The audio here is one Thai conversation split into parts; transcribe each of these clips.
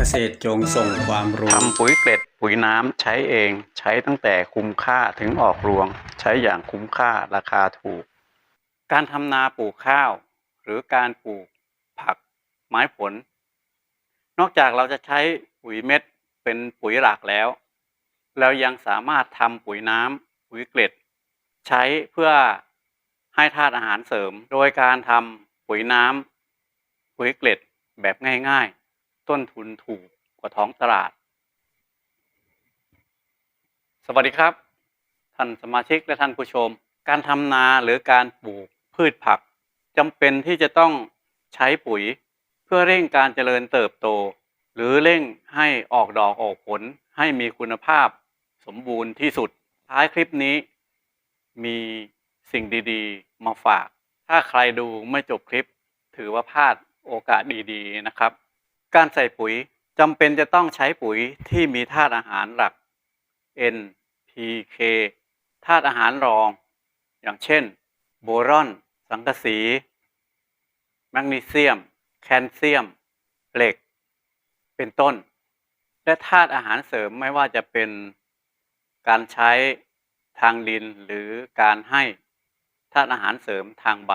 เกษตรจงส่งความรู้ทำปุ๋ยเกล็ดปุ๋ยน้ำใช้เองใช้ตั้งแต่คุ้มค่าถึงออกรวง ใช้อย่างคุ้มค่าราคาถูก การทำนาปลูกข้าว หรือการปลูกผักไม้ผล นอกจากเราจะใช้ปุ๋ยเม็ดเป็นปุ๋ยหลักแล้ว เรายังสามารถทำปุ๋ยน้ำปุ๋ยเกล็ด ใช้เพื่อให้ธาตุอาหารเสริม โดยการทำปุ๋ยน้ำปุ๋ยเกล็ดแบบง่าย ๆ ต้นทุนถูกกว่าท้องตลาด สวัสดีครับ ท่านสมาชิกและท่านผู้ชม การทำนาหรือการปลูกพืชผักจำเป็นที่จะต้องใช้ปุ๋ย เพื่อเร่งการเจริญเติบโต หรือเร่งให้ออกดอกออกผลให้มีคุณภาพสมบูรณ์ที่สุด ท้ายคลิปนี้ มีสิ่งดีๆ มาฝาก ถ้าใครดูไม่จบคลิป ถือว่าพลาดโอกาสดีๆนะครับ การใส่ปุ๋ยจำเป็นจะต้องใช้ปุ๋ยที่มีธาตุอาหารหลัก N P K ธาตุอาหารรอง อย่างเช่น โบรอน สังกะสี แมกนีเซียม แคลเซียม เหล็ก เป็นต้น และธาตุอาหารเสริมไม่ว่าจะเป็นการใช้ทางดินหรือการให้ธาตุอาหารเสริมทางใบ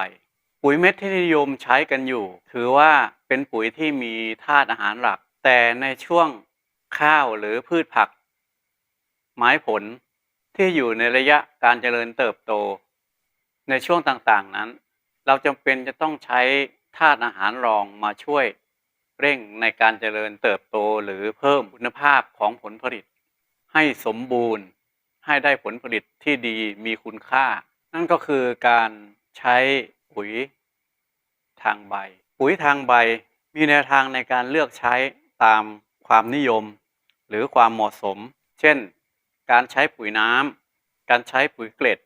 ปุ๋ยเม็ดที่นิยมใช้กันอยู่ ถือว่าเป็นปุ๋ยที่มีธาตุอาหารหลัก แต่ในช่วงข้าวหรือพืชผัก ไม้ผลที่อยู่ในระยะการเจริญเติบโต ในช่วงต่างๆนั้น เราจำเป็นจะต้องใช้ธาตุอาหารรองมาช่วยเร่งในการเจริญเติบโตหรือเพิ่มคุณภาพของผลผลิต ให้สมบูรณ์ให้ได้ผลผลิตที่ดีมีคุณค่า นั่นก็คือการใช้ ปุ๋ยทางใบ ปุ๋ยทางใบมีแนวทางในการเลือกใช้ตามความนิยม หรือความเหมาะสม เช่น การใช้ปุ๋ยน้ำการใช้ปุ๋ยเกล็ด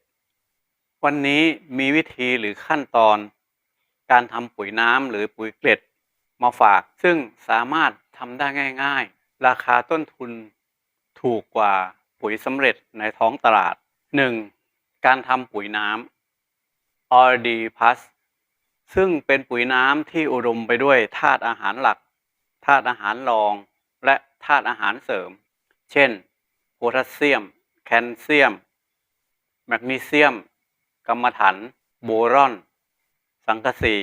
วันนี้มีวิธีหรือขั้นตอน การทำปุ๋ยน้ำหรือปุ๋ยเกล็ด มาฝากซึ่งสามารถทำได้ง่าย ๆ ราคาต้นทุนถูกกว่าปุ๋ยสำเร็จในท้องตลาด 1. การทำปุ๋ยน้ำ RD Plus ซึ่งเป็นปุ๋ยน้ำที่อุดมไปด้วยธาตุอาหารหลักธาตุอาหารรอง และธาตุอาหารเสริม เช่นโพแทสเซียม แคลเซียม แมกนีเซียมกัมมันถัน โบรอน สังกะสี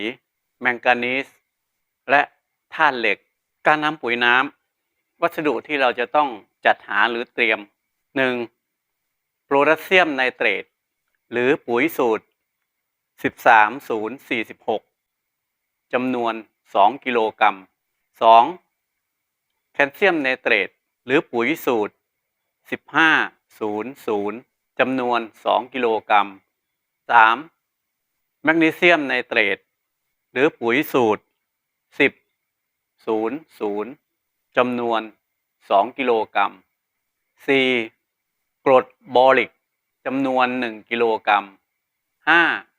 แมงกานีส และธาตุเหล็ก การนำปุ๋ยน้ำวัสดุที่เราจะต้องจัดหาหรือเตรียม 1. โพแทสเซียมไนเตรตหรือปุ๋ยสูตร 13046จำนวน2กิโลกรัม 2. แคลเซียมไนเตรตหรือปุ๋ยสูตร1500จำนวน2กิโลกรัม 3. แมกนีเซียมไนเตรตหรือปุ๋ยสูตร1000จำนวน2กิโลกรัม 4. กรดบอริกจำนวน1กิโลกรัม 5.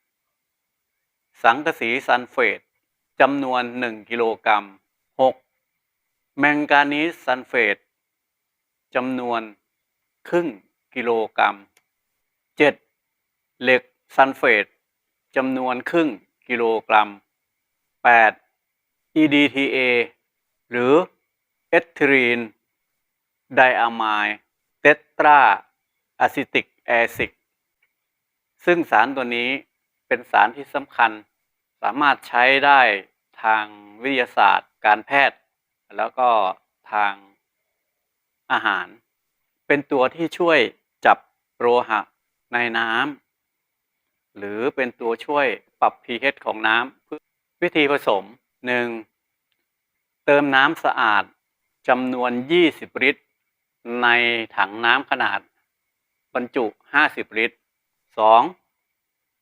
สังกะสีซัลเฟตจำนวน 1 กิโลกรัม 6. แมงกานีสซัลเฟตจำนวนครึ่งกิโลกรัม 7. เหล็กซัลเฟตจำนวนครึ่งกิโลกรัม 8. EDTA หรือเอทิลีนไดอะไมด์เตตราอะซิติกแอซิดซึ่งสารตัวนี้ เป็นสารที่สำคัญ สามารถใช้ได้ทางวิทยาศาสตร์ การแพทย์ แล้วก็ทางอาหาร เป็นตัวที่ช่วยจับโลหะในน้ำหรือเป็นตัวช่วยปรับ pH ของน้ำวิธีผสม 1. เติมน้ำสะอาดจำนวน 20 ลิตร ในถังน้ำขนาด บรรจุ 50 ลิตร 2.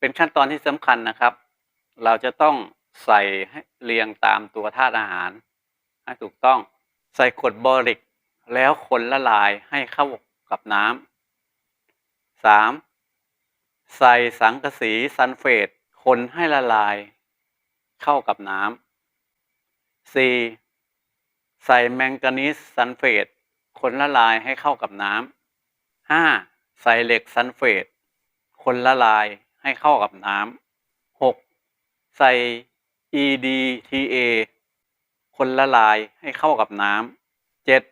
เป็นขั้นตอนที่สำคัญนะครับ เราจะต้องใส่ให้เรียงตามตัวธาตุอาหารให้ถูกต้องใส่กรดบอริก แล้วคนละลายให้เข้ากับน้ำ 3. ใส่สังกะสีซัลเฟตคนให้ละลายเข้ากับน้ำ 4. ใส่แมงกานีสซัลเฟตคนละลายให้เข้ากับน้ำ 5. ใส่เหล็กซัลเฟตคนละลาย ให้เข้ากับน้ำ 6. ใส่ EDTA คนละลายให้เข้ากับน้ำเจ็ด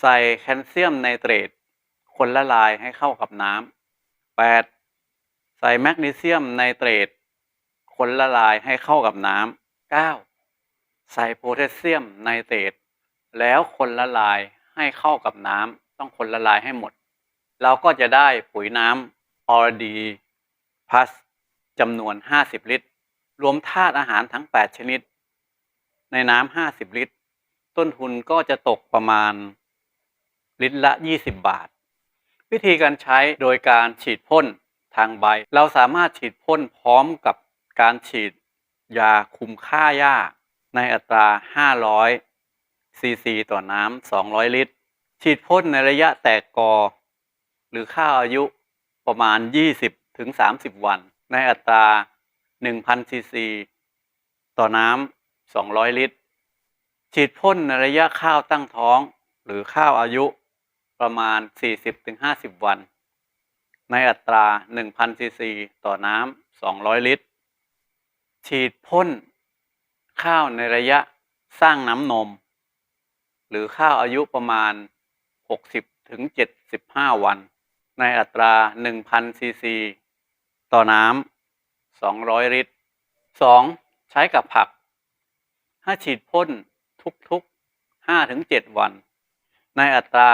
ใส่แคลเซียมไนเตรตคนละลายให้เข้ากับน้ำแปดใส่แมกนีเซียมไนเตรตคนละลายให้เข้ากับน้ำเก้าใส่โพแทสเซียมไนเตรตแล้วคนละลายให้เข้ากับน้ำต้องคนละลายให้หมด เราก็จะได้ปุ๋ยน้ำ ออร์ดีพัสจำนวน 50 ลิตร รวมธาตุอาหารทั้ง 8 ชนิด ในน้ำ 50 ลิตร ต้นทุนก็จะตกประมาณ ลิตรละ 20 บาท วิธีการใช้โดยการฉีดพ่นทางใบ เราสามารถฉีดพ่นพร้อมกับการฉีดยาคุมค่าหญ้า ในอัตรา 500 ซีซี ต่อน้ำ 200 ลิตร ฉีดพ่นในระยะแตกกอ หรือข้าวอายุ ประมาณ 20ถึง30 วัน ในอัตรา 1,000ซีซีต่อน้ำ200 ลิตร ฉีดพ่นในระยะข้าวตั้งท้องหรือข้าวอายุประมาณ 40-50 วัน ในอัตรา 1,000ซีซีต่อน้ำ200 ลิตร ฉีดพ่นข้าวในระยะสร้างน้ำนม หรือข้าวอายุประมาณ 60-75 วัน ในอัตรา 1,000 ซีซี ต่อน้ำ 200 ลิตร 2. ใช้กับผักถ้ฉีดพ่นทุกๆ5ถึง7วัน ในอัตรา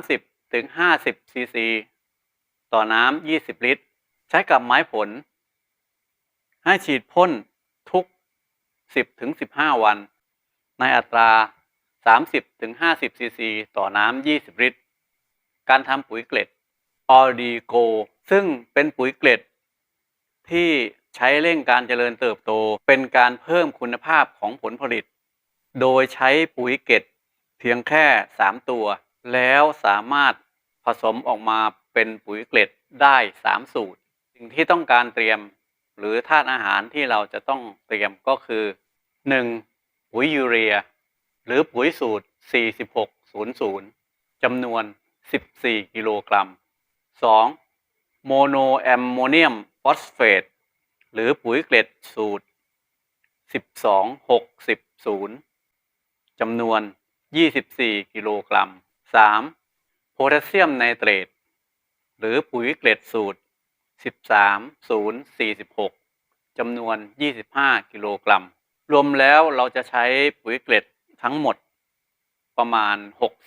30ถึง50 ซีซี ต่อน้ำ 20 ลิตร ใช้กับไม้ผล ให้ฉีดพ่นทุก 10ถึง15 วัน ในอัตรา 30ถึง50 ซีซี ต่อน้ำ 20 ลิตร การทำปุ๋ยเกล็ด ออดีโก ซึ่งเป็นปุ๋ยเกล็ด ที่ใช้เร่งการเจริญเติบโต เป็นการเพิ่มคุณภาพของผลผลิต โดยใช้ปุ๋ยเกล็ดเพียงแค่ 3 ตัว แล้วสามารถผสมออกมาเป็นปุ๋ยเกล็ดได้ 3 สูตร สิ่งที่ต้องการเตรียมหรือธาตุอาหารที่เราจะต้องเตรียมก็คือ 1. ปุ๋ยยูเรีย หรือปุ๋ยสูตร 4600จำนวน 14 กิโลกรัม 2. โมโนแอมโมเนียมฟอสเฟตหรือปุ๋ยเกล็ดสูตร 12600จำนวน 24 กิโลกรัม 3. โพแทสเซียมไนเตรตหรือปุ๋ยเกล็ดสูตร 13046จำนวน 25 กิโลกรัม รวมแล้วเราจะใช้ปุ๋ยเกล็ดทั้งหมดประมาณ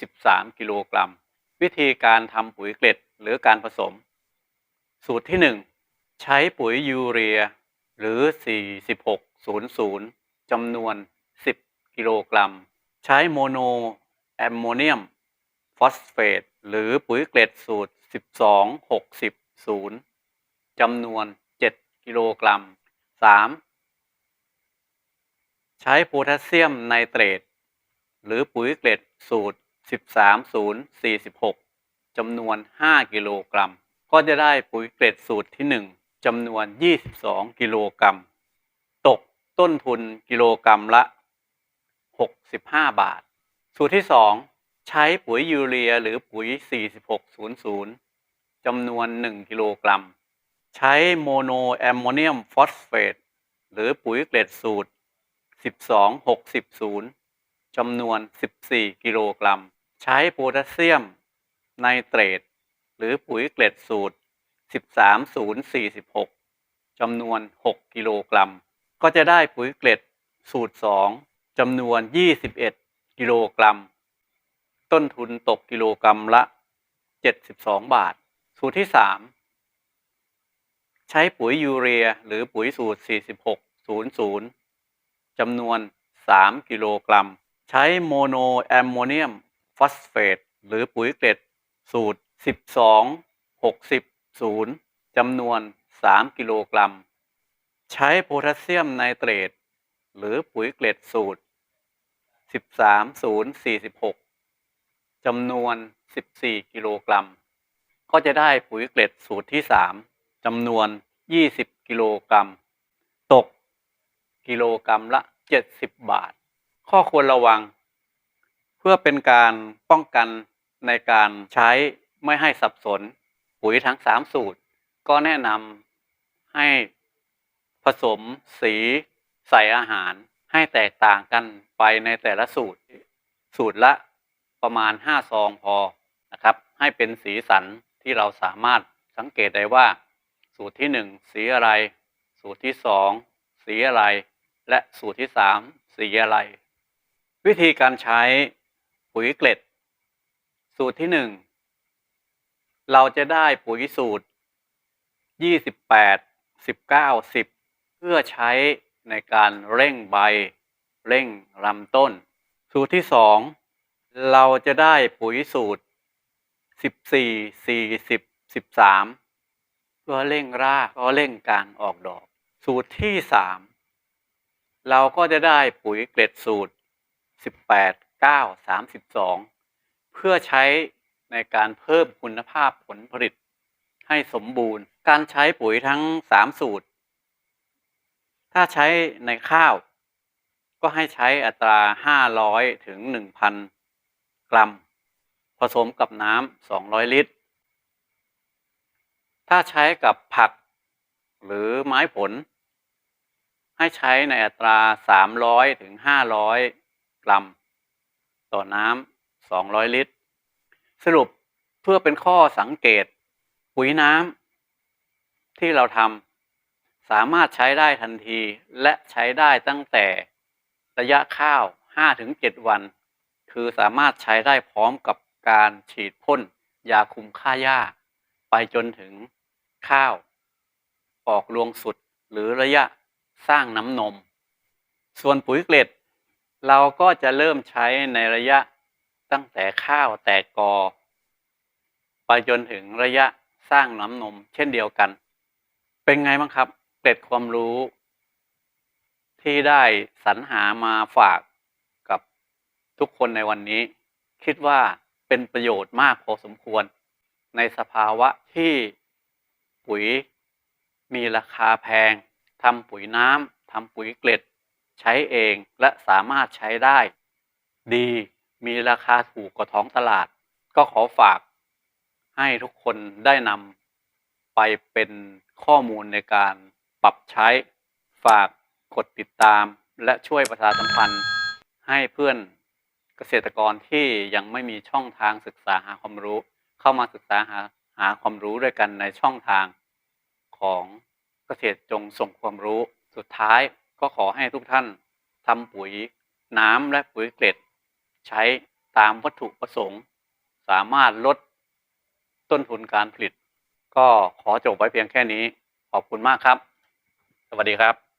63 กิโลกรัม วิธีการทำปุ๋ยเกล็ด หรือการผสม สูตรที่ 1 ใช้ปุ๋ยยูเรีย หรือ 4600จำนวน 10 กิโลกรัม ใช้โมโนแอมโมเนียม ฟอสเฟต หรือปุ๋ยเกล็ดสูตร 1260จำนวน 7 กิโลกรัม 3. ใช้โพแทสเซียมไนเตรตหรือปุ๋ยเกล็ดสูตร 13046 จำนวน 5 กิโลกรัม ก็จะได้ปุ๋ยเกล็ดสูตรที่ 1จำนวน 22 กิโลกรัม ตกต้นทุนกิโลกรัมละ 65 บาท สูตรที่ 2 ใช้ปุ๋ยยูเรียหรือปุ๋ย 4600จำนวน 1 กิโลกรัม ใช้โมโนแอมโมเนียมฟอสเฟตหรือปุ๋ยเกล็ดสูตร 12600จำนวน 14 กิโลกรัม ใช้โพแทสเซียม ไนเตรตหรือปุ๋ยเกล็ดสูตร 13046จำนวน 6 กิโลกรัม ก็จะได้ปุ๋ยเกล็ดสูตร 2จำนวน 21 กิโลกรัม ต้นทุนตกกิโลกรัมละ 72 บาท สูตรที่ 3 ใช้ปุ๋ยยูเรียหรือปุ๋ยสูตร 4600จำนวน 3 กิโลกรัม ใช้โมโนแอมโมเนียมฟอสเฟตหรือปุ๋ยเกล็ด สูตร 1260 0จำนวน 3 กิโลกรัม ใช้โพแทสเซียมไนเตรต หรือปุ๋ยเกล็ดสูตร 13046จำนวน 14 กิโลกรัม ก็จะได้ปุ๋ยเกล็ดสูตรที่ 3จำนวน 20 กิโลกรัม ตก กิโลกรัมละ 70 บาท ข้อควรระวัง เพื่อเป็นการป้องกัน ในการใช้ไม่ให้สับสนปุ๋ยทั้ง3สูตร ก็แนะนำให้ผสมสีใส่อาหารให้แตกต่างกันไปในแต่ละสูตร สูตรละประมาณ 5 ซองพอนะครับ ให้เป็นสีสันที่เราสามารถสังเกตได้ว่า สูตรที่ 1 สีอะไร สูตรที่ 2 สีอะไร และสูตรที่ 3 สีอะไร วิธีการใช้ปุ๋ยเกล็ด สูตรที่1เราจะได้ปุ๋ยสูตร 28 19 10 เพื่อใช้ในการเร่งใบ เร่งลำต้น สูตรที่2เราจะได้ปุ๋ยสูตร 14 40 13 เพื่อเร่งรากก็เร่งการออกดอก สูตรที่3เราก็จะได้ปุ๋ยเกล็ดสูตร 18 9 32 เพื่อใช้ในการเพิ่มคุณภาพผลผลิตให้สมบูรณ์ การใช้ปุ๋ยทั้ง3สูตร ถ้าใช้ในข้าว ก็ให้ใช้อัตรา 500 ถึง 1,000 กรัม ผสมกับน้ำ 200 ลิตร ถ้าใช้กับผักหรือไม้ผล ให้ใช้ในอัตรา 300 ถึง 500 กรัม ต่อน้ำ 200 ลิตร สรุปเพื่อเป็นข้อสังเกต ปุ๋ยน้ำที่เราทำสามารถใช้ได้ทันทีและใช้ได้ตั้งแต่ระยะข้าว 5-7 วัน คือสามารถใช้ได้พร้อมกับการฉีดพ่นยาคุมฆ่าหญ้า ไปจนถึงข้าว ออกรวงสุดหรือระยะสร้างน้ำนม ส่วนปุ๋ยเกล็ด เราก็จะเริ่มใช้ในระยะ ตั้งแต่ข้าวแตกกอ ไปจนถึงระยะสร้างน้ำนม เช่นเดียวกัน เป็นไงบ้างครับ เกร็ดความรู้ ที่ได้สรรหามาฝากกับทุกคนในวันนี้ คิดว่าเป็นประโยชน์มากพอสมควร ในสภาวะที่ปุ๋ยมีราคาแพงทำปุ๋ยน้ำทำปุ๋ยเกล็ด ใช้เองและสามารถใช้ได้ ดี มีราคาถูกกว่าท้องตลาด ก็ขอฝากให้ทุกคนได้นำไปเป็นข้อมูลในการปรับใช้ฝากกดติดตาม และช่วยประชาสัมพันธ์ให้เพื่อนเกษตรกรที่ยังไม่มีช่องทางศึกษาหาความรู้ เข้ามาศึกษาหาหาความรู้ด้วยกันในช่องทางของเกษตรจงส่งความรู้ สุดท้ายก็ขอให้ทุกท่านทำปุ๋ยน้ำและปุ๋ยเกล็ด ใช้ตามวัตถุประสงค์ สามารถลดต้นทุนการผลิต ก็ขอจบไว้เพียงแค่นี้ ขอบคุณมากครับ สวัสดีครับ